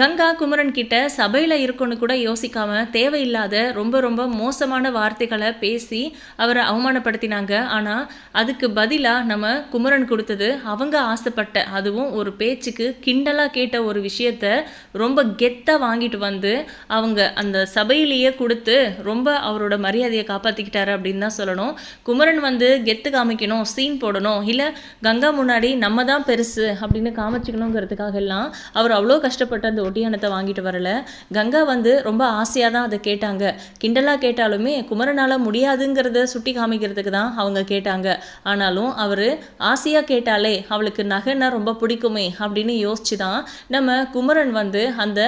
கங்கா குமரன் கிட்ட சபையில் இருக்குன்னு கூட யோசிக்காம தேவையில்லாத ரொம்ப ரொம்ப மோசமான வார்த்தைகளை பேசி அவரை அவமானப்படுத்தினாங்க. ஆனால் அதுக்கு பதிலாக நம்ம குமரன் கொடுத்தது அவங்க ஆசைப்பட்ட அதுவும் ஒரு பேச்சுக்கு கிண்டலாக கேட்ட ஒரு விஷயத்த ரொம்ப கெத்தாக வாங்கிட்டு வந்து அவங்க அந்த சபையிலேயே கொடுத்து ரொம்ப அவரோட மரியாதையை காப்பாற்றிக்கிட்டாரு அப்படின்னு தான் சொல்லணும். குமரன் வந்து கெத்து காமிக்கணும் சீன் போடணும். இல்லை கங்கா முன்னாடி நம்ம தான் பெருசு அப்படின்னு காமிச்சிக்கணுங்கிறதுக்காக எல்லாம் அவர் அவ்வளோ கஷ்டப்பட்ட அந்த ஒட்டியானத்தை வாங்கிட்டு வரல. கங்கா வந்து ரொம்ப ஆசையாக தான் அதை கேட்டாங்க. கிண்டலாக கேட்டாலுமே குமரனால் முடியாதுங்கிறத சுட்டி காமிக்கிறதுக்கு தான் அவங்க கேட்டாங்க. ஆனாலும் அவர் ஆசையாக கேட்டாலே அவளுக்கு நகைன்னா ரொம்ப பிடிக்குமே அப்படின்னு யோசிச்சு தான் நம்ம குமரன் வந்து அந்த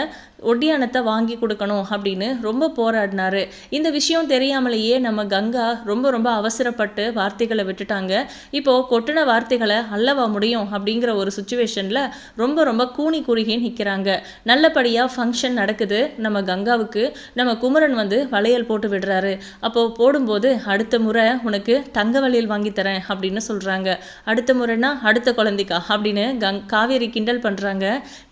ஒட்டியானத்தை வாங்கி கொடுக்கணும் அப்படின்னு ரொம்ப போராடினாரு. இந்த விஷயம் தெரியாமலேயே நம்ம கங்கா ரொம்ப ரொம்ப அவசரப்பட்டு வார்த்தைகளை விட்டுட்டாங்க. இப்போ கொட்டின வார்த்தைகளை அல்லவா முடியும் அப்படிங்கிற ஒரு சுச்சுவேஷனில் ரொம்ப ரொம்ப கூனி குறுகி நிற்கிறாங்க நல்லபடியாக ஃபங்க்ஷன் நடக்குது நம்ம கங்காவுக்கு. நம்ம குமரன் வந்து வளையல் போட்டு விடுறாரு. அப்போது போடும்போது அடுத்த முறை உனக்கு தங்க வளையல் வாங்கி தரேன் அப்படின்னு சொல்கிறாங்க அடுத்த முறைனா அடுத்த குழந்தைக்கா அப்படின்னு கங் காவேரி கிண்டல் பண்ணுறாங்க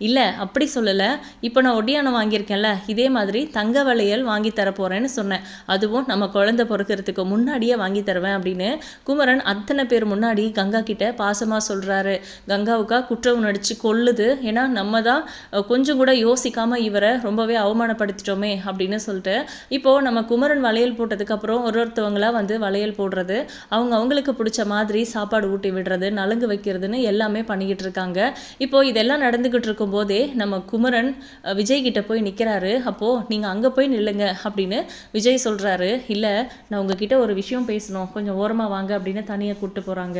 இல்லை அப்படி சொல்லலை. இப்போ நான் ஒட்டியானம் வாங்கியிருக்கேன்ல இதே மாதிரி தங்க வளையல் வாங்கி தர சொன்னேன். அதுவும் நம்ம குழந்தை பிறக்கிறதுக்கு முன்னாடியே வாங்கி தருவேன் அப்படின்னு குமரன் அத்தனை பேர் முன்னாடி கங்கா கிட்ட பாசமாக சொல்கிறாரு கங்காவுக்கா குற்ற உணர்ச்சி கொள்ளுது. ஏன்னா நம்ம தான் கொஞ்சம் கூட யோசிக்காமல் இவரை ரொம்பவே அவமானப்படுத்திட்டோமே அப்படின்னு சொல்லிட்டு இப்போது நம்ம குமரன் வளையல் போட்டதுக்கப்புறம் ஒரு ஒருத்தவங்களா வந்து வளையல் போடுறது அவங்க அவங்களுக்கு பிடிச்ச மாதிரி சாப்பாடு ஊட்டி விடுறது நலுங்கு வைக்கிறதுன்னு எல்லாமே பண்ணிக்கிட்டு இருக்காங்க. இப்போ இதெல்லாம் நடந்துக்கிட்டு இருக்கும்போதே நம்ம குமரன் விஜய் கிட்ட போய் நிற்கிறாரு அப்போது நீங்கள் அங்கே போய் நில்லுங்க அப்படின்னு விஜய் சொல்கிறாரு இல்லை நான் உங்ககிட்ட ஒரு விஷயம் பேசணும். கொஞ்சம் ஓரமாக வாங்க அப்படின்னு தனியாக கூப்பிட்டு போகிறாங்க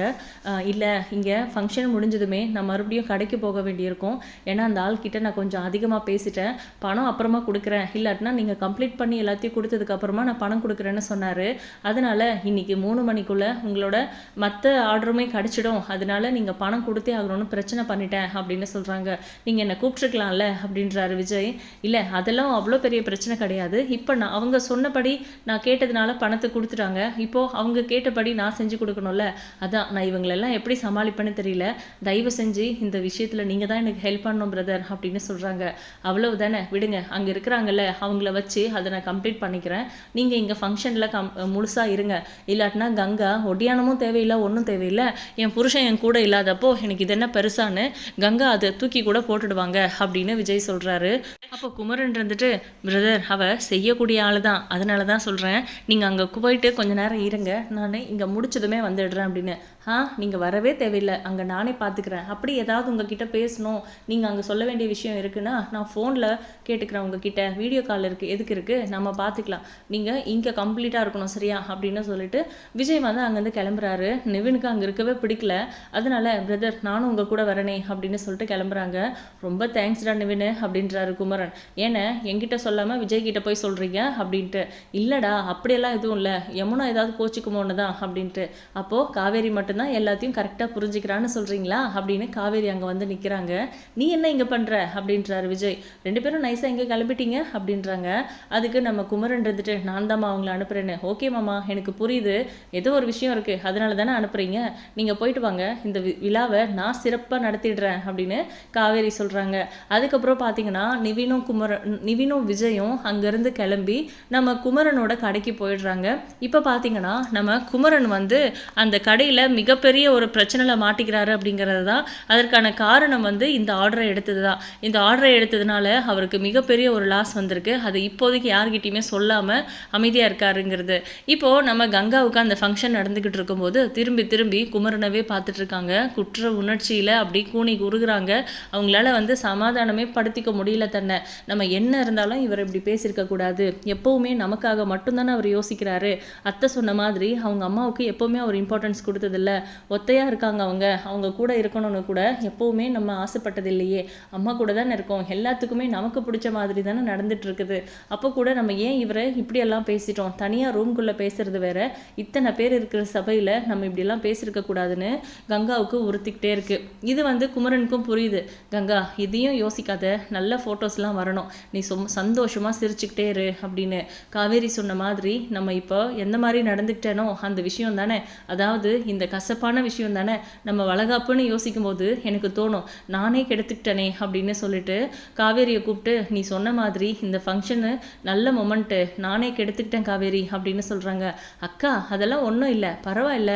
இல்லை இங்கே ஃபங்க்ஷன் முடிஞ்சதுமே நான் மறுபடியும் கடைக்கு போக வேண்டியிருக்கும். ஏன்னா அந்த ஆள்கிட்ட நான் கொஞ்சம் அதிகமாக பேசிட்டேன். பணம் அப்புறமா கொடுக்குறேன். இல்லாட்டினா நீங்கள் கம்ப்ளீட் பண்ணி எல்லாத்தையும் கொடுத்ததுக்கப்புறமா நான் பணம் கொடுக்குறேன்னு சொன்னார். அதனால் இன்னைக்கு மூணு மணிக்குள்ளே உங்களோட மற்ற ஆர்டருமே கிடச்சிடும். அதனால நீங்கள் பணம் கொடுத்தே ஆகணும்னு பிரச்சனை பண்ணிட்டேன் அப்படின்னு சொல்கிறாங்க நீங்கள் என்னை கூப்பிட்ருக்கலாம்ல அப்படின்றாரு விஜய். இல்லை அதெல்லாம் அவ்வளோ பெரிய பிரச்சனை கிடையாது. இப்போ நான் அவங்க சொன்னபடி நான் கேட்டதுனால பணத்தை கொடுத்துட்டாங்க. இப்போது அவங்க கேட்டபடி நான் செஞ்சு கொடுக்கணும்ல? அதான் நான் இவங்களெல்லாம் எப்படி சமாளிப்பேன்னு தெரியல. தயவு செஞ்சு இந்த விஷயத்தில் நீங்கள் தான் எனக்கு ஹெல்ப் பண்ணணும் பிரதர் அப்படின்னு சொல்கிறாங்க அவ்வளவு தானே? விடுங்க அங்கே இருக்கிறாங்கல்ல அவங்கள வச்சு அதை நான் கம்ப்ளீட் பண்ணிக்கிறேன். நீங்கள் இங்கே ஃபங்க்ஷனில் கம் முழுசாக இருங்க. இல்லாட்டினா கங்கா ஒடியானமும் தேவையில்லை ஒன்றும் தேவையில்லை. என் புருஷன் என் கூட இல்லாதப்போ எனக்கு இது என்ன பெருசான்னு கங்கா அதை தூக்கி கூட போட்டுடுவாங்க அப்படின்னு விஜய் சொல்கிறாரு அப்போ குமரன் இருந்துட்டு பிரதர் அவ செய்யக்கூடிய ஆள் தான் அதனால தான் சொல்கிறேன் நீங்கள் அங்கே போயிட்டு கொஞ்ச நேரம் இருங்க. நான் இங்கே முடிச்சதுமே வந்துடுறேன் அப்படின்னு ஆ நீங்கள் வரவே தேவையில்லை. அங்கே நானே பார்த்துக்கிறேன் அப்படி ஏதாவது உங்ககிட்ட பேசணும். நீங்கள் அங்கே சொல்ல வேண்டிய விஷயம் இருக்குன்னா நான் ஃபோனில் கேட்டுக்கிறேன் உங்ககிட்ட. வீடியோ கால் இருக்குது எதுக்கு இருக்குது நம்ம பார்த்துக்கலாம் நீங்கள் இங்கே கம்ப்ளீட்டாக இருக்கணும் சரியா? அப்படின்னு சொல்லிட்டு விஜய் வந்து அங்கேருந்து கிளம்புறாரு. நிவினுக்கு அங்கே இருக்கவே பிடிக்கல. அதனால பிரதர் நானும் உங்கள் கூட வரனே அப்படின்னு சொல்லிட்டு கிளம்புறாங்க. ரொம்ப தேங்க்ஸ்டா நிவினு அப்படின்றாரு குமரன். ஏன்னா என்கிட்ட சொல்லாமல் விஜய் கிட்ட போய் சொல்கிறீங்க அப்படின்ட்டு. இல்லைடா அப்படியெல்லாம் எதுவும் இல்லை. யமுனா ஏதாவது கோச்சிக்குமோன்னு தான் அப்படின்ட்டு. அப்போது காவேரி மட்டும் மட்டும்தான் எல்லாத்தையும் கரெக்டாக புரிஞ்சுக்கிறான்னு சொல்கிறீங்களா அப்படின்னு காவேரி அங்கே வந்து நிற்கிறாங்க நீ என்ன இங்கே பண்ணுற அப்படின்றாரு விஜய். ரெண்டு பேரும் நைஸாக எங்கே கிளம்பிட்டீங்க அப்படின்றாங்க. அதுக்கு நம்ம குமரன் இருந்துட்டு நான் தாம்மா அவங்கள அனுப்புகிறேன்னு ஓகே மாமா எனக்கு புரியுது. ஏதோ ஒரு விஷயம் இருக்குது அதனால தானே அனுப்புகிறீங்க நீங்கள் போயிட்டு வாங்க. இந்த வி- விழாவை நான் சிறப்பாக நடத்திடுறேன். அப்படின்னு காவேரி சொல்கிறாங்க அதுக்கப்புறம் பார்த்தீங்கன்னா நிவினும் குமரன் நிவினும் விஜயும் அங்கேருந்து கிளம்பி நம்ம குமரனோட கடைக்கு போயிடுறாங்க. இப்போ பார்த்தீங்கன்னா நம்ம குமரன் வந்து அந்த கடையில் மிகப்பெரிய ஒரு பிரச்சனையில் மாட்டிக்கிறாரு அப்படிங்கிறது தான் அதற்கான காரணம் வந்து இந்த ஆர்டரை எடுத்தது தான் இந்த ஆர்டரை எடுத்ததுனால அவருக்கு மிகப்பெரிய ஒரு லாஸ் வந்திருக்கு. அது இப்போதைக்கு யார்கிட்டையுமே சொல்லாமல் அமைதியாக இருக்காருங்கிறது. இப்போது நம்ம கங்காவுக்கு அந்த ஃபங்க்ஷன் நடந்துக்கிட்டு இருக்கும்போது திரும்பி திரும்பி குமரனவே பார்த்துட்டு இருக்காங்க குற்ற உணர்ச்சியில் அப்படி கூணி குறுகுறாங்க. அவங்களால வந்து சமாதானமே படுத்திக்க முடியல தன்னை. நம்ம என்ன இருந்தாலும் இவர் இப்படி பேசியிருக்க கூடாது. எப்பவுமே நமக்காக மட்டும்தானே அவர் யோசிக்கிறாரு. அத்தை சொன்ன மாதிரி அவங்க அம்மாவுக்கு எப்பவுமே அவர் இம்பார்ட்டன்ஸ் கொடுத்ததில்ல. ஒத்தையாக இருக்காங்க அவங்க. அவங்க கூட இருக்கணும்னு கூட எப்போவுமே நம்ம ஆசைப்பட்டது இல்லையே. அம்மா கூட தானே இருக்கோம். எல்லாத்துக்குமே நமக்கு பிடிச்ச மாதிரி தானே நடந்துட்டு இருக்குது. அப்போ கூட நம்ம ஏன் இவரை இப்படியெல்லாம் பேசிட்டோம்? தனியாக ரூம்குள்ளே பேசுறது வேற. இத்தனை பேர் இருக்கிற சபையில் நம்ம இப்படிலாம் பேசியிருக்க கூடாதுன்னு கங்காவுக்கு உறுத்திக்கிட்டே இருக்கு. இது வந்து குமரனுக்கும் புரியுது. கங்கா இதையும் யோசிக்காத. நல்ல ஃபோட்டோஸ்லாம் வரணும். நீ சொம் சந்தோஷமாக சிரிச்சுக்கிட்டே இரு அப்படின்னு காவேரி சொன்ன மாதிரி நம்ம இப்போ எந்த மாதிரி நடந்துக்கிட்டேனோ அந்த விஷயம் தானே. அதாவது இந்த கசப்பான விஷயம் தானே? நம்ம வளகாப்புன்னு யோசிக்கும் போது எனக்கு தோணும் நானே கெடுத்துக்கிட்டேனே அப்படின்னு சொல்லிட்டு காவேரியை கூப்பிட்டு நீ சொன்ன மாதிரி இந்த ஃபங்க்ஷனு நல்ல மொமெண்ட்டு நானே கெடுத்துக்கிட்டேன் காவேரி அப்படின்னு சொல்கிறாங்க அக்கா அதெல்லாம் ஒன்றும் இல்லை பரவாயில்ல.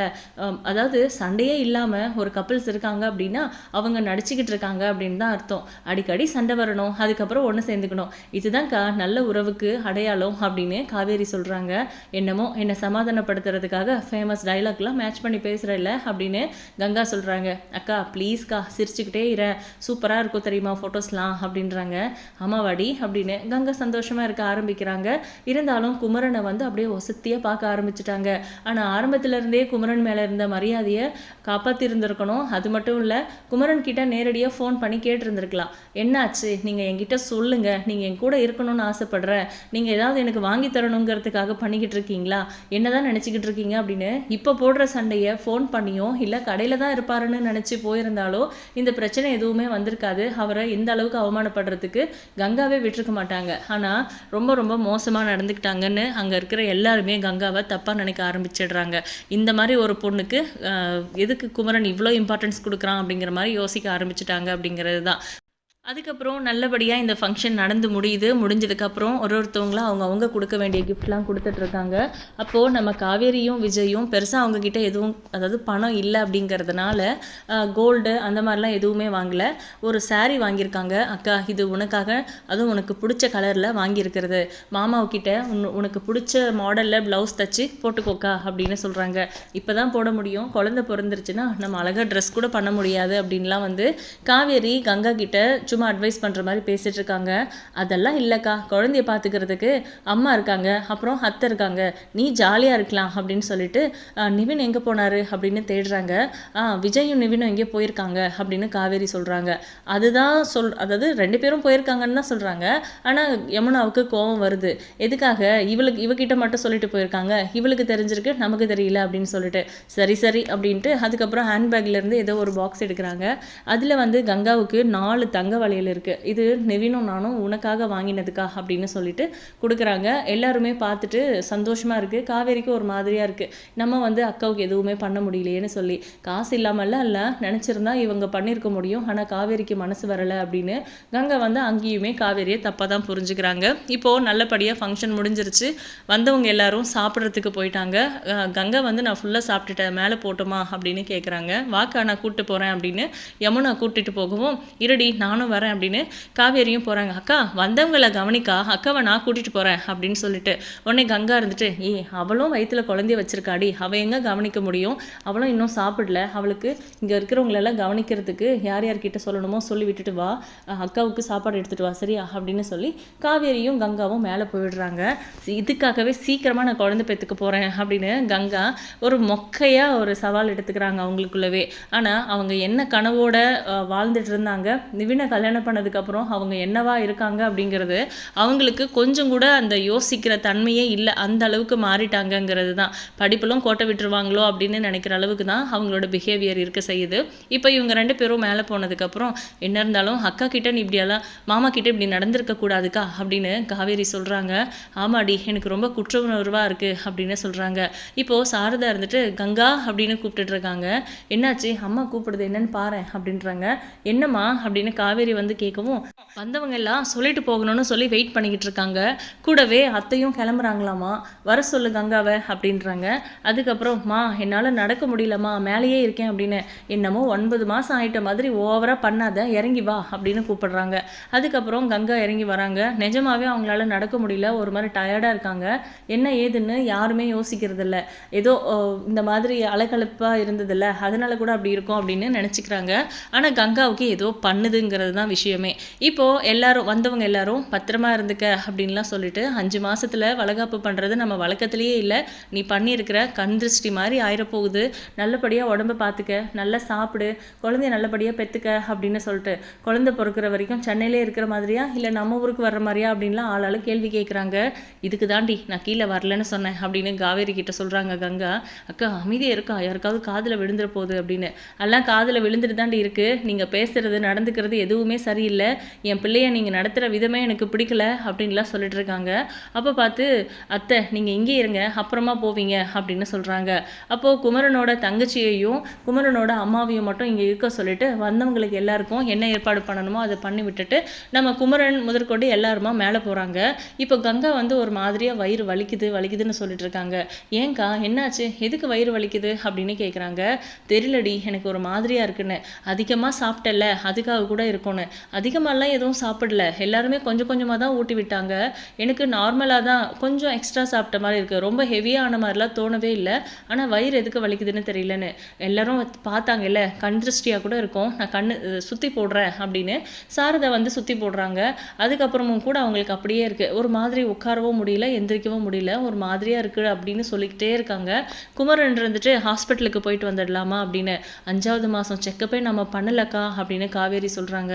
அதாவது சண்டையே இல்லாமல் ஒரு கப்பிள்ஸ் இருக்காங்க அப்படின்னா அவங்க நடிச்சுக்கிட்டு இருக்காங்க அப்படின்னு தான் அர்த்தம். அடிக்கடி சண்டை வரணும் அதுக்கப்புறம் ஒன்று சேர்ந்துக்கணும். இதுதான்க்கா நல்ல உறவுக்கு அடையாளம் அப்படின்னு காவேரி சொல்கிறாங்க என்னமோ என்னை சமாதானப்படுத்துறதுக்காக ஃபேமஸ் டைலாக்லாம் மேட்ச் பண்ணி பேசுகிறல்ல அப்படின்னு கங்கா சொல்கிறாங்க அக்கா ப்ளீஸ்க்கா சிரிச்சுக்கிட்டே இரு. சூப்பராக இருக்கும் தெரியுமா ஃபோட்டோஸ்லாம் அப்படின்றாங்க. அம்மாவாடி அப்படின்னு கங்கா சந்தோஷமாக இருக்க ஆரம்பிக்கிறாங்க. இருந்தாலும் குமரனை வந்து அப்படியே ஒசத்தியாக பார்க்க ஆரம்பிச்சிட்டாங்க. ஆனால் ஆரம்பத்திலேருந்தே குமரன் மேலே இருந்த மரியாதையை காப்பாற்றி இருந்திருக்கணும் அது மட்டும் இல்லை குமரன் கிட்ட நேரடியாக ஃபோன் பண்ணி கேட்டிருந்துருக்கலாம். என்னாச்சு? நீங்கள் என்கிட்ட சொல்லுங்க. நீங்கள் என் கூட இருக்கணும்னு ஆசைப்படுறேன் நீங்கள் ஏதாவது எனக்கு வாங்கி தரணுங்கிறதுக்காக பண்ணிக்கிட்டு இருக்கீங்களா? என்னதான் நினச்சிக்கிட்டு இருக்கீங்க? அப்படின்னு இப்போ போடுற சண்டையை ஃபோன் பண்ணியோ இல்லை கடையில் தான் இருப்பாருன்னு நினச்சி போயிருந்தாலோ இந்த பிரச்சனை எதுவுமே வந்திருக்காது. அவரை இந்த அளவுக்கு அவமானப்படுறதுக்கு கங்காவே விட்டுருக்க மாட்டாங்க. ஆனால் ரொம்ப ரொம்ப மோசமாக நடந்துக்கிட்டாங்கன்னு அங்கே இருக்கிற எல்லாருமே கங்காவை தப்பாக நினைக்க ஆரம்பிச்சிடுறாங்க. இந்த மாதிரி ஒரு பொண்ணுக்கு எதுக்கு குமரன் இவ்வளோ இம்பார்ட்டன்ஸ் கொடுக்குறான் அப்படிங்கிற மாதிரி யோசிக்க ஆரம்பிச்சிட்டாங்க அப்படிங்கிறது தான். அதுக்கப்புறம் நல்லபடியாக இந்த ஃபங்க்ஷன் நடந்து முடியுது. முடிஞ்சதுக்கப்புறம் ஒரு ஒருத்தவங்களும் அவங்க அவங்க கொடுக்க வேண்டிய கிஃப்ட்லாம் கொடுத்துட்ருக்காங்க அப்போது நம்ம காவேரியும் விஜயும் பெருசாக அவங்கக்கிட்ட எதுவும் அதாவது பணம் இல்லை அப்படிங்கிறதுனால கோல்டு அந்த மாதிரிலாம் எதுவுமே வாங்கலை. ஒரு சாரீ வாங்கியிருக்காங்க. அக்கா இது உனக்காக அதுவும் உனக்கு பிடிச்ச கலரில் வாங்கியிருக்கிறது. மாமாவுக்கிட்ட உன் உனக்கு பிடிச்ச மாடலில் ப்ளவுஸ் தச்சு போட்டுக்கோக்கா அப்படின்னு சொல்கிறாங்க இப்போ தான் போட முடியும். குழந்தை பிறந்துருச்சுன்னா நம்ம அழகாக ட்ரெஸ் கூட பண்ண முடியாது அப்படின்லாம் வந்து காவேரி கங்கா கிட்ட சும்மா அட்வைஸ் பண்ணுற மாதிரி பேசிட்டு இருக்காங்க அதெல்லாம் இல்லைக்கா. குழந்தைய பார்த்துக்கிறதுக்கு அம்மா இருக்காங்க. அப்புறம் அத்தை இருக்காங்க. நீ ஜாலியாக இருக்கலாம் அப்படின்னு சொல்லிட்டு நிவின் எங்கே போனார்? அப்படின்னு தேடுறாங்க. விஜயும் நிவினும் எங்கேயோ போயிருக்காங்க. அப்படின்னு காவேரி சொல்கிறாங்க அதுதான் சொல் அதாவது ரெண்டு பேரும் போயிருக்காங்கன்னு தான் சொல்கிறாங்க ஆனால் யமுனாவுக்கு கோபம் வருது. எதுக்காக? இவளுக்கு இவகிட்ட மட்டும் சொல்லிட்டு போயிருக்காங்க. இவளுக்கு தெரிஞ்சிருக்கு நமக்கு தெரியல அப்படின்னு சொல்லிட்டு. சரி சரி அப்படின்ட்டு அதுக்கப்புறம் ஹேண்ட்பேக்லேருந்து ஏதோ ஒரு பாக்ஸ் எடுக்கிறாங்க. அதில் வந்து கங்காவுக்கு நாலு தங்க வளையல் இருக்குது இது நெவினும் நானும் உனக்காக வாங்கினதுக்கா அப்படின்னு சொல்லிட்டு கொடுக்குறாங்க. எல்லாருமே பார்த்துட்டு சந்தோஷமாக இருக்குது காவேரிக்கு ஒரு மாதிரியாக இருக்குது நம்ம வந்து அக்காவுக்கு எதுவுமே பண்ண முடியலையேன்னு சொல்லி. காசு இல்லாமல்லாம் இல்லை. நினச்சிருந்தா இவங்க பண்ணியிருக்க முடியும். ஆனால் காவேரிக்கு மனசு வரலை அப்படின்னு கங்கை வந்து அங்கேயுமே காவேரியை தப்பாக தான் புரிஞ்சுக்கிறாங்க. இப்போது நல்லபடியாக ஃபங்க்ஷன் முடிஞ்சிருச்சு. வந்தவங்க எல்லாரும் சாப்பிட்றதுக்கு போயிட்டாங்க. கங்கை வந்து நான் ஃபுல்லாக சாப்பிட்டுட்டேன். மேலே போட்டோமா அப்படின்னு கேட்குறாங்க வாக்கா நான் கூப்பிட்டு போகிறேன் அப்படின்னு யமுனா கூட்டிட்டு போகவும் இருடி நானும் வரேன் அப்படின்னு காவேரியும் போகிறாங்க அக்கா வந்தவங்களை கவனிக்கா. அக்காவை நான் கூட்டிட்டு போகிறேன் அப்படின்னு சொல்லிட்டு உடனே கங்கா இருந்துட்டு ஏ அவளும் வயித்துல குழந்தைய வச்சிருக்காடி. அவள் எங்கே கவனிக்க முடியும்? அவளும் இன்னும் சாப்பிடல. அவளுக்கு இங்கே இருக்கிறவங்களெல்லாம் கவனிக்கிறதுக்கு யார் யார்கிட்ட சொல்லணுமோ சொல்லி விட்டுட்டு வா. அக்காவுக்கு சாப்பாடு எடுத்துட்டு வா சரியா? அப்படின்னு சொல்லி காவேரியும் கங்காவும் மேலே போயிடுறாங்க. இதுக்காகவே சீக்கிரமாக நான் குழந்தை பெற்றுக்க போகிறேன் அப்படின்னு கங்கா ஒரு மொக்கையாக ஒரு சவால் எடுத்துக்கிறாங்க அவங்களுக்குள்ளவே. ஆனால் அவங்க என்ன கனவோட வாழ்ந்துட்டு இருந்தாங்க நிவின கல்யாணம் பண்ணதுக்கப்புறம் அவங்க என்னவா இருக்காங்க அப்படிங்கிறது அவங்களுக்கு கொஞ்சம் கூட அந்த யோசிக்கிற தன்மையே இல்லை. அந்த அளவுக்கு மாறிட்டாங்கங்கிறது தான். படிப்பெல்லாம் கோட்டை விட்டுருவாங்களோ அப்படின்னு நினைக்கிற அளவுக்கு தான் அவங்களோட பிஹேவியர் இருக்க செய்யுது. இப்போ இவங்க ரெண்டு பேரும் மேலே போனதுக்கப்புறம் என்ன இருந்தாலும் அக்கா கிட்ட நீ இப்படியெல்லாம் மாமா கிட்ட இப்படி நடந்திருக்க கூடாதுக்கா அப்படின்னு காவேரி சொல்கிறாங்க ஆமாடி எனக்கு ரொம்ப குற்ற உணர்வாக இருக்குது அப்படின்னு சொல்கிறாங்க இப்போது சாரதா இருந்துட்டு கங்கா அப்படின்னு கூப்பிட்டுட்டு இருக்காங்க. என்னாச்சு? அம்மா கூப்பிடுது என்னன்னு பாரேன் அப்படின்றாங்க. என்னம்மா? அப்படின்னு காவேரி வந்து கேட்கவும் வந்தவங்க எல்லாம் சொல்லிட்டு போகணும்னு சொல்லி வெயிட் பண்ணிக்கிட்டு இருக்காங்க. கூடவே அத்தையும் கிளம்புறாங்களாமா? வர சொல்லு கங்காவை அப்படின்றாங்க. அதுக்கப்புறம் மா என்னால் நடக்க முடியலம்மா மேலேயே இருக்கேன் அப்படின்னு. என்னமோ ஒன்பது மாதம் ஆயிட்ட மாதிரி ஓவராக பண்ணாத இறங்கி வா அப்படின்னு கூப்பிடுறாங்க. அதுக்கப்புறம் கங்கா இறங்கி வராங்க. நிஜமாவே அவங்களால நடக்க முடியல. ஒரு மாதிரி டயர்டாக இருக்காங்க. என்ன ஏதுன்னு யாருமே யோசிக்கிறது இல்லை ஏதோ இந்த மாதிரி அலகலப்பாக இருந்ததில்ல. அதனால கூட அப்படி இருக்கும் அப்படின்னு நினச்சிக்கிறாங்க. ஆனால் கங்காவுக்கு ஏதோ பண்ணுதுங்கிறது தான் விஷயமே. இப்போது எல்லாரும் வந்தவங்க எல்லாரும் பத்திரமா இருந்துக்க அப்படின்லாம் சொல்லிட்டு அஞ்சு மாதத்தில் வளகாப்பு பண்ணுறது நம்ம வழக்கத்திலேயே இல்லை. நீ பண்ணியிருக்கிற கண் திருஷ்டி மாதிரி ஆயிரப்போகுது. நல்லபடியாக உடம்ப பார்த்துக்க நல்லா சாப்பிடு குழந்தைய நல்லபடியாக பெற்றுக்க அப்படின்னு சொல்லிட்டு குழந்தை பிறக்கிற வரைக்கும் சென்னையிலே இருக்கிற மாதிரியா? இல்லை நம்ம ஊருக்கு வர்ற மாதிரியா? அப்படின்லாம் ஆளாளு கேள்வி கேட்குறாங்க இதுக்கு தாண்டி நான் கீழே வரலன்னு சொன்னேன் அப்படின்னு காவேரி கிட்ட சொல்கிறாங்க கங்கா. அக்கா அமைதியாக இருக்கா? யாருக்காவது காதில் விழுந்துட போகுது அப்படின்னு. எல்லாம் காதில் விழுந்துட்டு தாண்டி இருக்குது நீங்கள் பேசுகிறது நடந்துக்கிறது எதுவுமே எதுவுமே சரியில்லை. என் பிள்ளைய நீங்கள் நடத்துகிற விதமே எனக்கு பிடிக்கல அப்படின்லாம் சொல்லிட்டு இருக்காங்க அப்போ பார்த்து அத்தை நீங்கள் இங்கே இருங்க அப்புறமா போவீங்க அப்படின்னு சொல்கிறாங்க அப்போது குமரனோட தங்கச்சியையும் குமரனோட அம்மாவையும் மட்டும் இங்கே இருக்க சொல்லிட்டு வந்தவங்களுக்கு எல்லாருக்கும் என்ன ஏற்பாடு பண்ணணுமோ அதை பண்ணி விட்டுட்டு நம்ம குமரன் முதற்கொண்டு எல்லாருமா மேலே போகிறாங்க இப்போ கங்கா வந்து ஒரு மாதிரியாக வயிறு வலிக்குது வலிக்குதுன்னு சொல்லிட்டு இருக்காங்க ஏங்கா என்னாச்சு? எதுக்கு வயிறு வலிக்குது? அப்படின்னு கேட்குறாங்க தெரியலடி எனக்கு ஒரு மாதிரியாக இருக்குன்னு. அதிகமாக சாப்பிட்டல அதுக்காக கூட இருக்கணும் இருக்கும்னு அதிகமாகலாம் எதுவும் சாப்பிடல. எல்லாருமே கொஞ்சம் கொஞ்சமாக தான் ஊட்டி விட்டாங்க. எனக்கு நார்மலாக தான் கொஞ்சம் எக்ஸ்ட்ரா சாப்பிட்ட மாதிரி இருக்குது ரொம்ப ஹெவியான மாதிரிலாம் தோணவே இல்லை. ஆனால் வயிறு எதுக்கு வலிக்குதுன்னு தெரியலன்னு. எல்லாரும் பார்த்தாங்கல்ல கண் திருஷ்டியாக கூட இருக்கும். நான் கண் சுற்றி போடுறேன் அப்படின்னு. சாரதை வந்து சுற்றி போடுறாங்க. அதுக்கப்புறமும் கூட அவங்களுக்கு அப்படியே இருக்குது ஒரு மாதிரி உட்காரவும் முடியல எந்திரிக்கவும் முடியல. ஒரு மாதிரியாக இருக்குது அப்படின்னு சொல்லிக்கிட்டே இருக்காங்க. குமரன் இருந்துட்டு ஹாஸ்பிட்டலுக்கு போயிட்டு வந்துடலாமா அப்படின்னு. அஞ்சாவது மாதம் செக்கப்பே நம்ம பண்ணலக்கா அப்படின்னு காவேரி சொல்கிறாங்க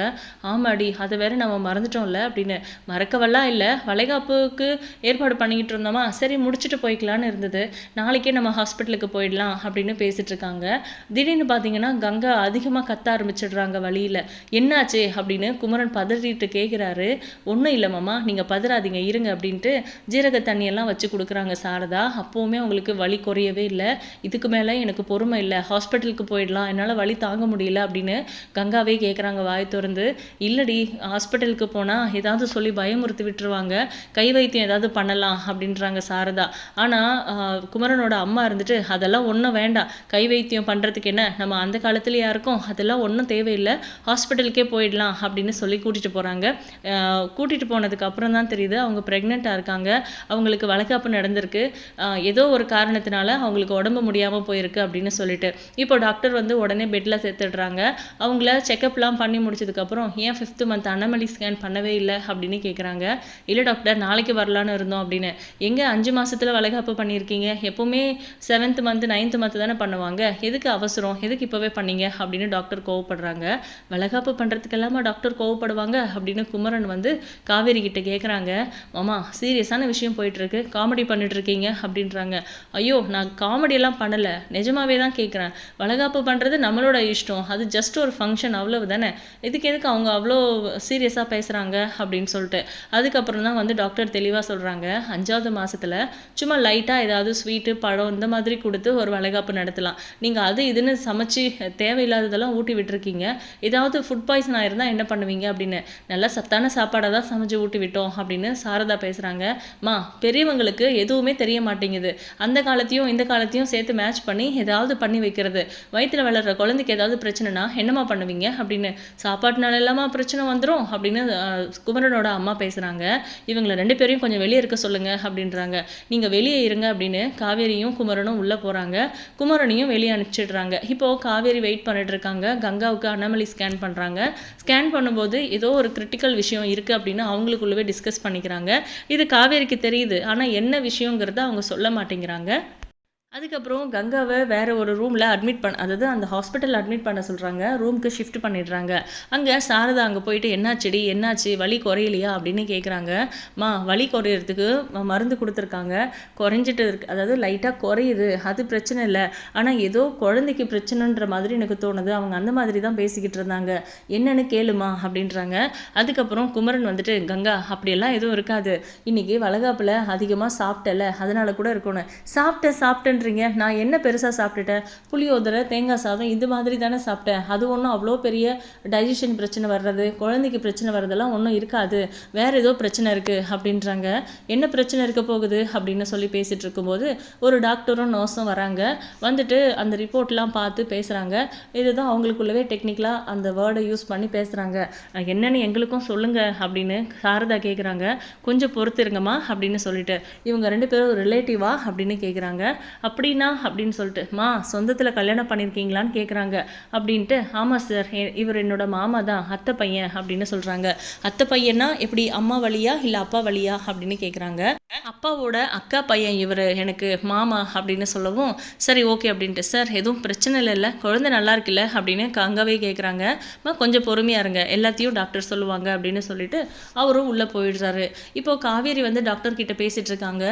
ஆமாடி அதை வேற நம்ம மறந்துட்டோம்ல அப்படின்னு. மறக்கவெல்லாம் இல்லை வளைகாப்புக்கு ஏற்பாடு பண்ணிக்கிட்டு இருந்தோமா? சரி முடிச்சுட்டு போய்க்கலான்னு இருந்தது. நாளைக்கே நம்ம ஹாஸ்பிட்டலுக்கு போயிடலாம் அப்படின்னு பேசிட்டு இருக்காங்க. திடீர்னு பார்த்தீங்கன்னா கங்கா அதிகமாக கத்த ஆரம்பிச்சிடுறாங்க வழியில். என்னாச்சு அப்படின்னு குமரன் பதறிட்டு கேட்குறாரு ஒன்றும் இல்லை மாமா நீங்கள் பதறாதீங்க இருங்க அப்படின்ட்டு ஜீரக தண்ணியெல்லாம் வச்சு கொடுக்குறாங்க சாரதா. அப்போவுமே அவங்களுக்கு வலி குறையவே இல்லை. இதுக்கு மேலே எனக்கு பொறுமை இல்லை. ஹாஸ்பிட்டலுக்கு போயிடலாம். என்னால் வழி தாங்க முடியல அப்படின்னு கங்காவே கேட்குறாங்க வாய் திறந்து. இல்லடி ஹாஸ்பிட்டலுக்கு போனால் ஏதாவது சொல்லி பயமுறுத்தி விட்டுருவாங்க. கை வைத்தியம் ஏதாவது பண்ணலாம் அப்படின்றாங்க சாரதா. ஆனால் குமரனோட அம்மா இருந்துட்டு அதெல்லாம் ஒன்றும் வேண்டாம். கை வைத்தியம் பண்ணுறதுக்கு என்ன? நம்ம அந்த காலத்துல யாருக்கும் அதெல்லாம் ஒன்றும் தேவையில்லை. ஹாஸ்பிட்டலுக்கே போயிடலாம் அப்படின்னு சொல்லி கூட்டிகிட்டு போகிறாங்க கூட்டிகிட்டு போனதுக்கு அப்புறம் தான் தெரியுது அவங்க ப்ரெக்னெண்ட்டாக இருக்காங்க. அவங்களுக்கு வழக்காப்பு நடந்திருக்கு. ஏதோ ஒரு காரணத்தினால அவங்களுக்கு உடம்பு முடியாமல் போயிருக்கு அப்படின்னு சொல்லிட்டு. இப்போ டாக்டர் வந்து உடனே பெட்டில் சேர்த்துடுறாங்க. அவங்கள செக்கப்லாம் பண்ணி முடிச்சதுக்கப்புறம் ஏன் ஃபிஃப்த்து மந்த் அனமலி ஸ்கேன் பண்ணவே இல்லை? அப்படின்னு கேட்குறாங்க இல்லை டாக்டர் நாளைக்கு வரலான்னு இருந்தோம் அப்படின்னு. எங்கே அஞ்சு மாதத்தில் வளைகாப்பு பண்ணியிருக்கீங்க எப்போவுமே செவன்த் மந்த் நைன்த் மந்த் தானே பண்ணுவாங்க. எதுக்கு அவசரம்? எதுக்கு இப்போவே பண்ணீங்க? அப்படின்னு டாக்டர் கோவப்படுறாங்க. வளைகாப்பு பண்ணுறதுக்கெல்லாமா டாக்டர் கோவப்படுவாங்க? அப்படின்னு குமரன் வந்து காவேரி கிட்ட கேட்குறாங்க மாமா சீரியஸான விஷயம் போயிட்டு இருக்கு காமெடி பண்ணிட்டுருக்கீங்க? அப்படின்றாங்க. ஐயோ நான் காமெடியெல்லாம் பண்ணலை. நிஜமாவே தான் கேட்குறேன் வளகாப்பு பண்ணுறது நம்மளோட இஷ்டம். அது ஜஸ்ட் ஒரு ஃபங்க்ஷன் அவ்வளவு தானே இதுக்கு எதுக்கு அவங்க அவ்வளோ சீரியஸாக பேசுகிறாங்க அப்படின்னு சொல்லிட்டு. அதுக்கப்புறம் தான் வந்து டாக்டர் தெளிவாக சொல்கிறாங்க அஞ்சாவது மாசத்துல சும்மா லைட்டாக ஏதாவது ஸ்வீட்டு பழம் இந்த மாதிரி கொடுத்து ஒரு வளைகாப்பு நடத்தலாம். நீங்கள் அது இதுன்னு சமைச்சு தேவையில்லாததெல்லாம் ஊட்டி விட்டுருக்கீங்க. ஏதாவது ஃபுட் பாய்சன் ஆயிருந்தா என்ன பண்ணுவீங்க அப்படின்னு. நல்லா சத்தான சாப்பாடாக தான் சமைச்சு ஊட்டி விட்டோம் அப்படின்னு சாரதா பேசுகிறாங்க மா பெரியவங்களுக்கு எதுவுமே தெரிய மாட்டேங்குது. அந்த காலத்தையும் இந்த காலத்தையும் சேர்த்து மேட்ச் பண்ணி ஏதாவது பண்ணி வைக்கிறது. வயித்துல வளர்கிற குழந்தைக்கு ஏதாவது பிரச்சனைனா என்னம்மா பண்ணுவீங்க? அப்படின்னு உன்னால் எல்லாமா பிரச்சனை வந்துடும் அப்படின்னு குமரனோட அம்மா பேசுகிறாங்க இவங்களை ரெண்டு பேரையும் கொஞ்சம் வெளியே இருக்க சொல்லுங்கள் அப்படின்றாங்க. நீங்கள் வெளியே இருங்க அப்படின்னு காவேரியும் குமரனும் உள்ளே போகிறாங்க குமரனையும் வெளியே அனுப்பிச்சிடுறாங்க. இப்போ காவேரி வெயிட் பண்ணிட்டு இருக்காங்க. கங்காவுக்கு அனமலி ஸ்கேன் பண்ணுறாங்க ஸ்கேன் பண்ணும்போது ஏதோ ஒரு கிரிட்டிக்கல் விஷயம் இருக்குது அப்படின்னு அவங்களுக்குள்ளவே டிஸ்கஸ் பண்ணிக்கிறாங்க. இது காவேரிக்கு தெரியுது. ஆனால் என்ன விஷயங்கிறத அவங்க சொல்ல மாட்டேங்கிறாங்க. அதுக்கப்புறம் கங்காவை வேறு ஒரு ரூமில் அட்மிட் பண்ண அதாவது அந்த ஹாஸ்பிட்டல் அட்மிட் பண்ண சொல்கிறாங்க ரூமுக்கு ஷிஃப்ட் பண்ணிடுறாங்க. அங்கே சாரதா அங்கே போயிட்டு என்னாச்சுடி? என்னாச்சு? வலி குறையலையா? அப்படின்னு கேட்குறாங்க மா வலி குறையிறதுக்கு மருந்து கொடுத்துருக்காங்க. குறைஞ்சிட்டு இருக்கு. அதாவது லைட்டாக குறையுது. அது பிரச்சனை இல்லை. ஆனால் ஏதோ குழந்தைக்கு பிரச்சனைன்ற மாதிரி எனக்கு தோணுது. அவங்க அந்த மாதிரி தான் பேசிக்கிட்டு இருந்தாங்க. என்னன்னு கேளுமா? அப்படின்றாங்க. அதுக்கப்புறம் குமரன் வந்துட்டு கங்கா அப்படியெல்லாம் எதுவும் இருக்காது. இன்னைக்கு வளகாப்பில் அதிகமாக சாப்பிட்டல. அதனால் கூட இருக்கணும். சாப்பிட்ட சாப்பிட்டேன் சாப்பிட்டேன்றீங்க நான் என்ன பெருசாக சாப்பிட்டுட்டேன்? புளியோதரை தேங்காய் சாதம் இது மாதிரி தானே சாப்பிட்டேன். அது ஒன்றும் அவ்வளோ பெரிய டைஜஷன் பிரச்சனை வர்றது குழந்தைக்கு பிரச்சனை வர்றதெல்லாம் ஒன்றும் இருக்காது. வேற ஏதோ பிரச்சனை இருக்கு அப்படின்றாங்க. என்ன பிரச்சனை இருக்க போகுது அப்படின்னு சொல்லி பேசிகிட்டு இருக்கும்போது ஒரு டாக்டரும் நர்ஸும் வராங்க. வந்துட்டு அந்த ரிப்போர்ட்லாம் பார்த்து பேசுகிறாங்க இதுதான் அவங்களுக்குள்ளவே டெக்னிக்கலாக அந்த வேர்டை யூஸ் பண்ணி பேசுகிறாங்க என்னென்னு எங்களுக்கும் சொல்லுங்க அப்படின்னு சாரதா கேட்குறாங்க கொஞ்சம் பொறுத்துருங்கம்மா அப்படின்னு சொல்லிட்டு இவங்க ரெண்டு பேரும் ரிலேட்டிவா அப்படின்னு கேட்குறாங்க அப்படின்னா அப்படின்னு சொல்லிட்டு மா சொந்தத்தில் கல்யாணம் பண்ணியிருக்கீங்களான்னு கேட்குறாங்க அப்படின்ட்டு ஆமாம் சார் இவர் என்னோட மாமா தான் அத்தை பையன் அப்படின்னு சொல்கிறாங்க அத்தை பையனா எப்படி அம்மா வழியா இல்லை அப்பா வழியா அப்படின்னு கேட்குறாங்க அப்பாவோட அக்கா பையன் இவர் எனக்கு மாமா அப்படின்னு சொல்லவும் சரி ஓகே அப்படின்ட்டு சார் எதுவும் பிரச்சனை இல்லை குழந்தை நல்லா இருக்குல்ல அப்படின்னு அங்கவே கேட்குறாங்க அம்மா கொஞ்சம் பொறுமையாக இருங்க எல்லாத்தையும் டாக்டர் சொல்லுவாங்க அப்படின்னு சொல்லிட்டு அவரும் உள்ளே போயிடுறாரு. இப்போ காவேரி வந்து டாக்டர் கிட்ட பேசிட்டு இருக்காங்க.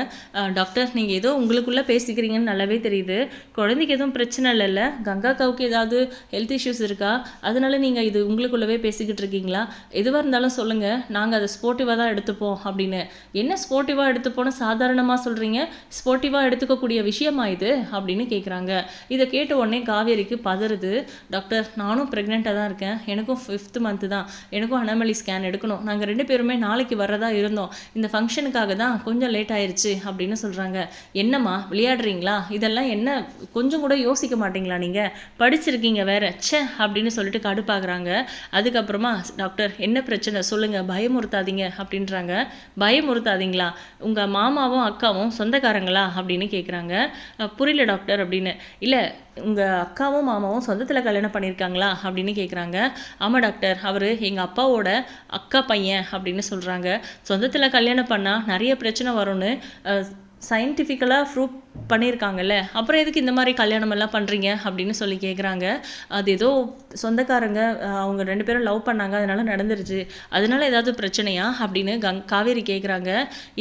டாக்டர் நீங்கள் ஏதோ உங்களுக்குள்ளே பேசிக்கிறீங்கன்னு நல்லாவே தெரியுது. குழந்தைக்கு எதுவும் பிரச்சனை இல்லைல்ல கங்காக்காவுக்கு ஏதாவது ஹெல்த் இஷ்யூஸ் இருக்கா? அதனால நீங்கள் இது உங்களுக்குள்ளவே பேசிக்கிட்டு இருக்கீங்களா? எதுவாக இருந்தாலும் சொல்லுங்கள் நாங்கள் அதை ஸ்போர்ட்டிவாக தான் எடுத்துப்போம் அப்படின்னு. என்ன ஸ்போர்ட்டிவாக எடுத்துப்போன்னு சாதாரணமாக சொல்கிறீங்க ஸ்போர்ட்டிவாக எடுத்துக்கக்கூடிய விஷயமா இது? அப்படின்னு கேட்குறாங்க இதை கேட்ட உடனே காவேரிக்கு பதறுது. டாக்டர் நானும் ப்ரெக்னெண்ட்டாக தான் இருக்கேன். எனக்கும் ஃபிஃப்த் மந்த்து தான். எனக்கும் அனமலி ஸ்கேன் எடுக்கணும். நாங்கள் ரெண்டு பேருமே நாளைக்கு வர்றதா இருந்தோம். இந்த ஃபங்க்ஷனுக்காக தான் கொஞ்சம் லேட் ஆயிடுச்சு அப்படின்னு சொல்கிறாங்க என்னம்மா விளையாடுறீங்களா? இதெல்லாம் என்ன? கொஞ்சம் கூட யோசிக்க மாட்டீங்களா நீங்கள் படிச்சிருக்கீங்க வேற. ச்சே அப்படின்னு சொல்லிட்டு கடுப்பாகுறாங்க. அதுக்கப்புறமா டாக்டர் என்ன பிரச்சனை? சொல்லுங்கள் பயமுறுத்தாதீங்க அப்படின்றாங்க. பயமுறுத்தாதீங்களா? உங்கள் மாமாவும் அக்காவும் சொந்தக்காரங்களா? அப்படின்னு கேட்குறாங்க புரியல டாக்டர் அப்படின்னு. இல்லை உங்கள் அக்காவும் மாமாவும் சொந்தத்தில் கல்யாணம் பண்ணியிருக்காங்களா? அப்படின்னு கேட்குறாங்க ஆமாம் டாக்டர் அவர் எங்கள் அப்பாவோட அக்கா பையன் அப்படின்னு சொல்கிறாங்க சொந்தத்தில் கல்யாணம் பண்ணால் நிறைய பிரச்சனை வரும்னு சயின்டிஃபிக்கலாக ப்ரூவ் பண்ணியிருக்காங்கல்ல? அப்புறம் எதுக்கு இந்த மாதிரி கல்யாணம் எல்லாம் பண்ணுறீங்க அப்படின்னு சொல்லி கேட்குறாங்க அது ஏதோ சொந்தக்காரங்க அவங்க ரெண்டு பேரும் லவ் பண்ணாங்க அதனால நடந்துருச்சு. அதனால ஏதாவது பிரச்சனையா? அப்படின்னு கங் காவேரி கேட்குறாங்க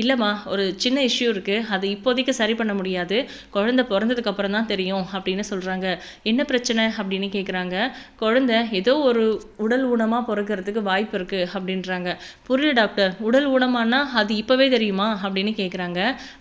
இல்லைம்மா ஒரு சின்ன இஷ்யூ இருக்குது அது இப்போதைக்கு சரி பண்ண முடியாது. குழந்தை பிறந்ததுக்கப்புறம் தான் தெரியும் அப்படின்னு சொல்கிறாங்க என்ன பிரச்சனை? அப்படின்னு கேட்குறாங்க குழந்தை ஏதோ ஒரு உடல் ஊனமாக பிறக்கிறதுக்கு வாய்ப்பு இருக்குது அப்படின்றாங்க. புரியல டாக்டர். உடல் ஊனமானா அது இப்போவே தெரியுமா? அப்படின்னு கேட்குறாங்க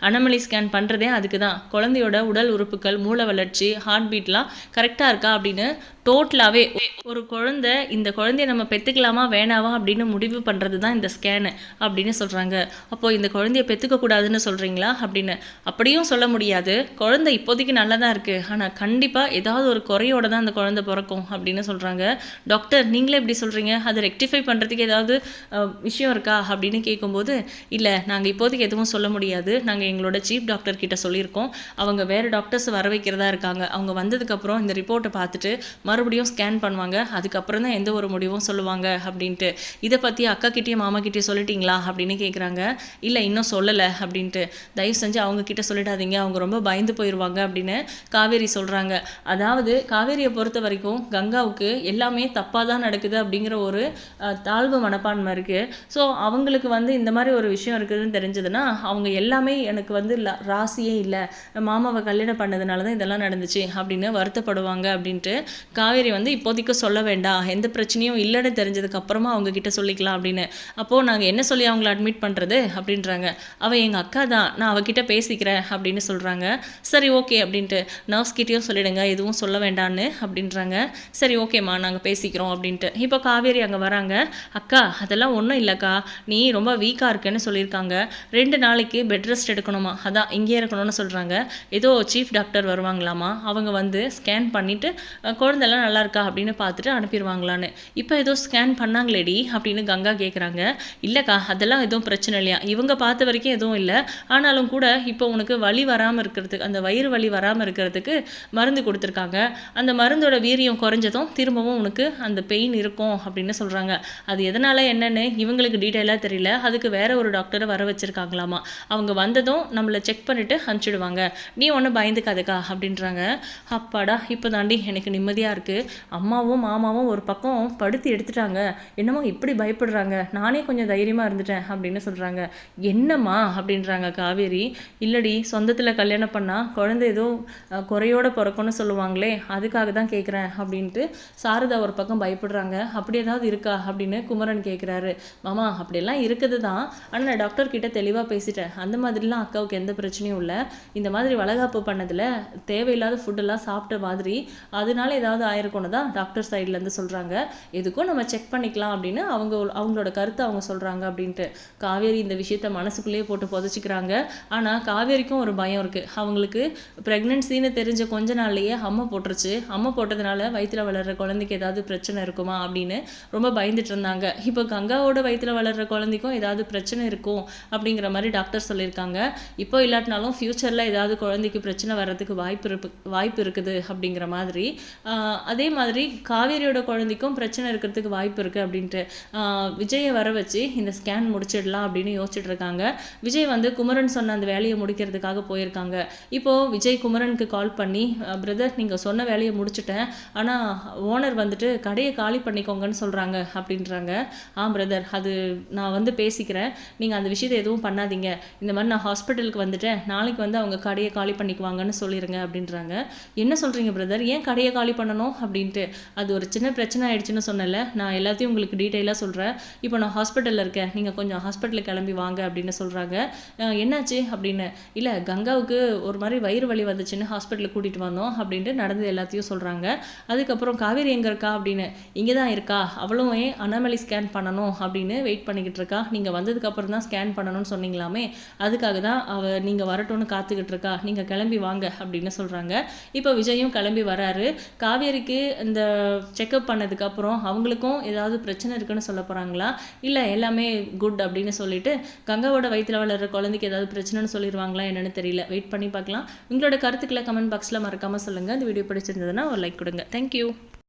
அனமலி ஸ்கேன் பண்ணுறதே அதுக்கு தான். குழந்தையோட உடல் உறுப்புகள் மூளை வளர்ச்சி ஹார்ட் பீட்லாம் கரெக்டாக இருக்கா அப்படின்னு டோட்டலாகவே ஒரு குழந்தை இந்த குழந்தைய நம்ம பெற்றுக்கலாமா வேணாவா அப்படின்னு முடிவு பண்ணுறது தான் இந்த ஸ்கேனு அப்படின்னு சொல்கிறாங்க அப்போது இந்த குழந்தைய பெற்றுக்கக்கூடாதுன்னு சொல்கிறீங்களா அப்படின்னு? அப்படியும் சொல்ல முடியாது. குழந்தை இப்போதைக்கு நல்லா தான் இருக்குது ஆனால் கண்டிப்பாக ஏதாவது ஒரு குறையோட தான் அந்த குழந்தை பிறக்கும் அப்படின்னு சொல்கிறாங்க டாக்டர் நீங்களே இப்படி சொல்கிறீங்க அதை ரெக்டிஃபை பண்ணுறதுக்கு ஏதாவது விஷயம் இருக்கா அப்படின்னு கேட்கும்போது இல்லை நாங்கள் இப்போதைக்கு எதுவும் சொல்ல முடியாது. நாங்கள் எங்களோட சீஃப் டாக்டர் கிட்ட சொல்லியிருக்கோம். அவங்க வேறு டாக்டர்ஸ் வர வைக்கிறதா இருக்காங்க. அவங்க வந்ததுக்கப்புறம் இந்த ரிப்போர்ட்டை பார்த்துட்டு மறுபடியும் ஸ்கேன் பண்ணுவாங்க. அதுக்கப்புறம் தான் எந்த ஒரு முடிவும் சொல்லுவாங்க அப்படின்ட்டு. இதை பற்றி அக்கா கிட்டேயும் மாமா கிட்டேயும் சொல்லிட்டீங்களா அப்படின்னு கேட்குறாங்க இல்லை இன்னும் சொல்லலை அப்படின்ட்டு. தயவு செஞ்சு அவங்க கிட்ட சொல்லிடாதீங்க. அவங்க ரொம்ப பயந்து போயிடுவாங்க அப்படின்னு காவேரி சொல்கிறாங்க அதாவது காவேரியை பொறுத்த வரைக்கும் கங்காவுக்கு எல்லாமே தப்பாக தான் நடக்குது அப்படிங்கிற ஒரு தாழ்வு மனப்பான்மை இருக்குது ஸோ அவங்களுக்கு வந்து இந்த மாதிரி ஒரு விஷயம் இருக்குதுன்னு தெரிஞ்சதுன்னா அவங்க எல்லாமே எனக்கு வந்து ராசியே இல்லை. மாமாவை கல்யாணம் பண்ணதுனால தான் இதெல்லாம் நடந்துச்சு அப்படின்னு வருத்தப்படுவாங்க அப்படின்ட்டு காவேரி வந்து இப்போதைக்கு சொல்ல வேண்டாம். எந்த பிரச்சனையும் இல்லைன்னு தெரிஞ்சதுக்கு அப்புறமா அவங்க கிட்ட சொல்லிக்கலாம் அப்படின்னு. அப்போது நாங்கள் என்ன சொல்லி அவங்கள அட்மிட் பண்ணுறது அப்படின்றாங்க. அவள் எங்கள் அக்கா தான். நான் அவகிட்ட பேசிக்கிறேன் அப்படின்னு சொல்கிறாங்க சரி ஓகே அப்படின்ட்டு. நர்ஸ் கிட்டேயும் சொல்லிடுங்க. எதுவும் சொல்ல வேண்டான்னு அப்படின்றாங்க. சரி ஓகேம்மா நாங்கள் பேசிக்கிறோம் அப்படின்ட்டு. இப்போ காவேரி அங்கே வராங்க. அக்கா அதெல்லாம் ஒன்றும் இல்லைக்கா. நீ ரொம்ப வீக்காக இருக்கேன்னு சொல்லியிருக்காங்க. ரெண்டு நாளைக்கு பெட் ரெஸ்ட் எடுக்கணுமா? அதான் இங்கேயே இருக்கணும்னு சொல்கிறாங்க ஏதோ சீஃப் டாக்டர் வருவாங்களாமா? அவங்க வந்து ஸ்கேன் பண்ணிவிட்டு குழந்தைலாம் நல்லா இருக்கா அப்படின்னு பார்த்துட்டு அனுப்பிடுவாங்களான்னு இப்போ ஏதோ ஸ்கேன் பண்ணாங்களேடி அப்படின்னு கங்கா கேட்குறாங்க இல்லைக்கா அதெல்லாம் எதுவும் பிரச்சனை இல்லையா? இவங்க பார்த்த வரைக்கும் எதுவும் இல்லை. ஆனாலும் கூட இப்போ உனக்கு வலி வராமல் இருக்கிறதுக்கு அந்த வயிறு வலி வராமல் இருக்கிறதுக்கு மருந்து கொடுத்துருக்காங்க. அந்த மருந்தோட வீரியம் குறைஞ்சதும் திரும்பவும் உனக்கு அந்த பெயின் இருக்கும் அப்படின்னு சொல்கிறாங்க அது எதனால் என்னென்னு இவங்களுக்கு டீட்டெயிலாக தெரியல. அதுக்கு வேற ஒரு டாக்டரை வர வச்சுருக்காங்களாமா? அவங்க வந்ததும் நம்மளை செக் பண்ணிவிட்டு அனுப்பிச்சிடுவாங்க. நீ ஒன்றும் பயந்துக்காதுக்கா அப்படின்றாங்க. அப்பாடா இப்போ தாண்டி எனக்கு நிம்மதியாக இருக்குது அம்மாவும் மாமாவும் ஒரு பக்கம் படுத்து எடுத்துட்டாங்க. என்னமோ இப்படி பயப்படுறாங்க. நானே கொஞ்சம் தைரியமாக இருந்துட்டேன் அப்படின்னு சொல்கிறாங்க என்னம்மா அப்படின்றாங்க காவேரி. இல்லடி சொந்தத்தில் கல்யாணம் பண்ணால் குழந்தை ஏதோ குறையோட பிறக்கும்னு சொல்லுவாங்களே அதுக்காக தான் கேட்குறேன் அப்படின்ட்டு சாரதா ஒரு பக்கம் பயப்படுறாங்க. அப்படி ஏதாவது இருக்கா அப்படின்னு குமரன் கேட்குறாரு மாமா அப்படியெல்லாம் இருக்குது தான் ஆனால் நான் டாக்டர் கிட்ட தெளிவாக பேசிட்டேன். அந்த மாதிரிலாம் அக்காவுக்கு எந்த பிரச்சனையும் இல்லை. இந்த மாதிரி வளகாப்பு பண்ணதில் தேவையில்லாத ஃபுட்டெல்லாம் சாப்பிட்ட மாதிரி அதனால ஏதாவது ஆயிருக்கும்னு தான் டாக்டர் சைட்லேருந்து சொல்கிறாங்க எதுக்கும் நம்ம செக் பண்ணிக்கலாம் அப்படின்னு அவங்க அவங்களோட கருத்தை அவங்க சொல்கிறாங்க அப்படின்ட்டு. காவேரி இந்த விஷயத்த மனசுக்குள்ளேயே போட்டு புதைச்சிக்கிறாங்க. ஆனால் காவேரிக்கும் ஒரு பயம் இருக்குது அவங்களுக்கு ப்ரெக்னென்சின்னு தெரிஞ்ச கொஞ்ச நாள்லேயே அம்மை போட்டுருச்சு. அம்மை போட்டதுனால வயிற்றில் வளர்ற குழந்தைக்கு ஏதாவது பிரச்சனை இருக்குமா அப்படின்னு ரொம்ப பயந்துட்டு இருந்தாங்க. இப்போ கங்காவோட வயிற்றில் வளர்ற குழந்தைக்கும் ஏதாவது பிரச்சனை இருக்கும் அப்படிங்கிற மாதிரி டாக்டர் சொல்லியிருக்காங்க. இப்போ இல்லாட்டினாலும் ஃப்யூச்சரில் ஏதாவது ஏதாவது குழந்தைக்கு பிரச்சனை வர்றதுக்கு வாய்ப்பு இருப்பு வாய்ப்பு இருக்குது அப்படிங்கிற மாதிரி அதே மாதிரி காவேரியோட குழந்தைக்கும் பிரச்சனை இருக்கிறதுக்கு வாய்ப்பு இருக்குது அப்படின்ட்டு விஜயை வர வச்சு இந்த ஸ்கேன் முடிச்சிடலாம் அப்படின்னு யோசிச்சுட்டு இருக்காங்க. விஜய் வந்து குமரன் சொன்ன அந்த வேலையை முடிக்கிறதுக்காக போயிருக்காங்க. இப்போது விஜய் குமரனுக்கு கால் பண்ணி பிரதர் நீங்கள் சொன்ன வேலையை முடிச்சிட்டேன். ஆனால் ஓனர் வந்துட்டு கடையை காலி பண்ணிக்கோங்கன்னு சொல்கிறாங்க அப்படின்றாங்க. ஆ பிரதர் அது நான் வந்து பேசிக்கிறேன். நீங்கள் அந்த விஷயத்தை எதுவும் பண்ணாதீங்க. இந்த மாதிரி நான் ஹாஸ்பிட்டலுக்கு வந்துட்டேன். நாளைக்கு வந்து அவங்க கடையை காலி பண்ணிக்குவாங்கன்னு சொல்லிடுங்க அப்படின்றாங்க. என்ன சொல்கிறீங்க பிரதர் ஏன் கடையை காலி பண்ணணும் அப்படின்ட்டு? அது ஒரு சின்ன பிரச்சனை ஆயிடுச்சுன்னு சொன்னல நான் எல்லாத்தையும் உங்களுக்கு டீட்டெயிலாக சொல்கிறேன் இப்போ நான் ஹாஸ்பிட்டலில் இருக்கேன். நீங்கள் கொஞ்சம் ஹாஸ்பிட்டலுக்கு கிளம்பி வாங்க அப்படின்னு சொல்கிறாங்க என்னாச்சு அப்படின்னு? இல்லை கங்காவுக்கு ஒரு மாதிரி வயிறு வலி வந்துச்சுன்னு ஹாஸ்பிட்டலுக்கு கூட்டிகிட்டு வந்தோம் அப்படின்ட்டு நடந்தது எல்லாத்தையும் சொல்கிறாங்க அதுக்கப்புறம் காவேரி எங்கே இருக்கா அப்படின்னு? இங்கே தான் இருக்கா. அவளும் ஏன் அனாமலி ஸ்கேன் பண்ணணும் அப்படின்னு வெயிட் பண்ணிக்கிட்டு இருக்கா. நீங்கள் வந்ததுக்கப்புறம் தான் ஸ்கேன் பண்ணணும்னு சொன்னீங்களாமே. அதுக்காக தான் அவ நீங்கள் வரட்டும்னு காத்துக்கிட்டு இருக்கா நீங்கள் கிளம்பி வாங்க அப்படின்னு சொல்கிறாங்க இப்போ விஜயும் கிளம்பி வராரு. காவேரிக்கு இந்த செக்கப் பண்ணதுக்கப்புறம் அவங்களுக்கும் ஏதாவது பிரச்சனை இருக்குன்னு சொல்ல போகிறாங்களா இல்லை எல்லாமே குட் அப்படின்னு சொல்லிட்டு கங்காவோட வயிற்றில் வளர்ற குழந்தைக்கு ஏதாவது பிரச்சனைன்னு சொல்லிடுவாங்களா என்னென்னு தெரியல. வெயிட் பண்ணி பார்க்கலாம். உங்களோட கருத்துக்களை கமெண்ட் பாக்ஸில் மறக்காமல் சொல்லுங்கள் இந்த வீடியோ பிடிச்சிருந்ததுன்னா ஒரு லைக் கொடுங்க. தேங்க்யூ